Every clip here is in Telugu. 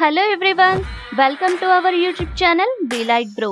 Hello everyone welcome to our YouTube channel be like bro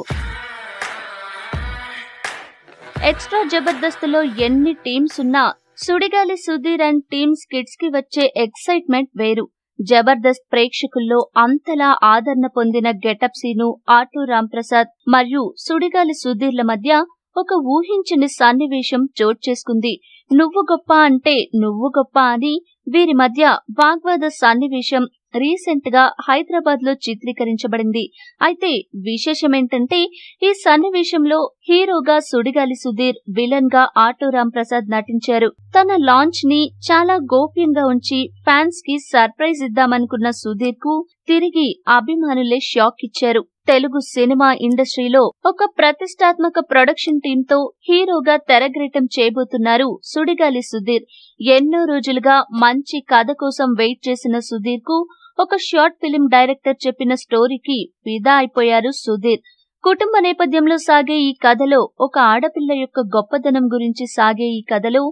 extra జబర్దస్త్లో ఎన్ని టీమ్స్ ఉన్నా సుడిగాలి సుధీర్ అండ్ టీమ్స్ కిడ్స్కి వచ్చే ఎక్సైట్మెంట్ వేరు. జబర్దస్త్ ప్రేక్షకుల్లో అంతలా ఆదరణ పొందిన గెటప్ సీను ఆటూ రాంప్రసాద్ మరియు సుడిగాలి సుధీర్ల మధ్య ఒక ఊహించని సన్నివేశం చోటు చేసుకుంది. నువ్వు గొప్ప అంటే నువ్వు గొప్ప అని వీరి మధ్య వాగ్వాద సన్నివేశం రీసెంట్గా హైదరాబాద్లో చిత్రీకరించబడింది. అయితే విశేషం ఏంటంటే ఈ సన్నివేశంలో హీరోగా సుడిగాలి సుధీర్ విలన్గా ఆటో రామ్ ప్రసాద్ నటించారు. తన లాంచ్ని చాలా గోప్యంగా ఉంచి ఫ్యాన్స్కి సర్ప్రైజ్ ఇద్దామనుకున్న సుధీర్కు తిరిగి అభిమానులే షాక్ ఇచ్చారు. తెలుగు సినిమా ఇండస్ట్రీలో ఒక ప్రతిష్టాత్మక ప్రొడక్షన్ టీమ్తో హీరోగా తెరగ్రేటం చేయబోతున్నారు సుడిగాలి సుధీర్. ఎన్నో రోజులుగా మంచి కథ కోసం వెయిట్ చేసిన సుధీర్కు ఒక షార్ట్ ఫిలిం డైరెక్టర్ చెప్పిన స్టోరీకి ఫిదా అయిపోయారు సుధీర్. కుటుంబ నేపథ్యంలో సాగే ఈ కథలో ఒక ఆడపిల్ల యొక్క గొప్పదనం గురించి సాగే ఈ కథలో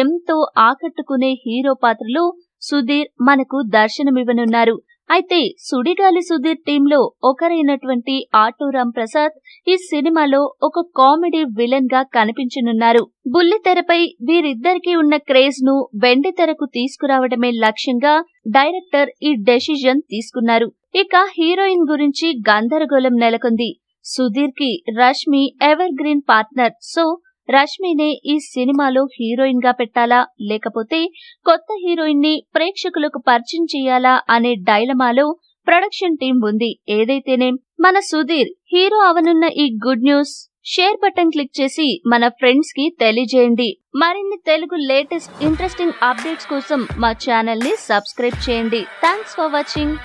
ఎంతో ఆకట్టుకునే హీరో పాత్రలో సుధీర్ మనకు దర్శనమివ్వనున్నారు. అయితే సుడిగాలి సుధీర్ టీంలో ఒకరైనటువంటి ఆటూరాం ప్రసాద్ ఈ సినిమాలో ఒక కామెడీ విలన్గా కనిపించనున్నారు బుల్లితెరపై వీరిద్దరికీ ఉన్న క్రేజ్ను వెండి తెరకు తీసుకురావడమే లక్ష్యంగా డైరెక్టర్ ఈ డెసిజన్ తీసుకున్నారు. ఇక హీరోయిన్ గురించి గందరగోళం నెలకొంది. సుధీర్కి Rashmi evergreen partner so రష్మినే ఈ సినిమాలో హీరోయిన్గా పెట్టాలా? లేకపోతే కొత్త హీరోయిన్ని ప్రేక్షకులకు పరిచయం చేయాలా అనే డైలమాలో ప్రొడక్షన్ టీం ఉంది. ఏదైతేనేం మన సుధీర్ హీరో అవనున్న ఈ good news share button click చేసి మన ఫ్రెండ్స్కి తెలియజేయండి. మరిన్ని తెలుగు లేటెస్ట్ ఇంట్రెస్టింగ్ అప్డేట్స్ కోసం మా ఛానల్ని సబ్స్క్రైబ్ చేయండి. Thanks for watching.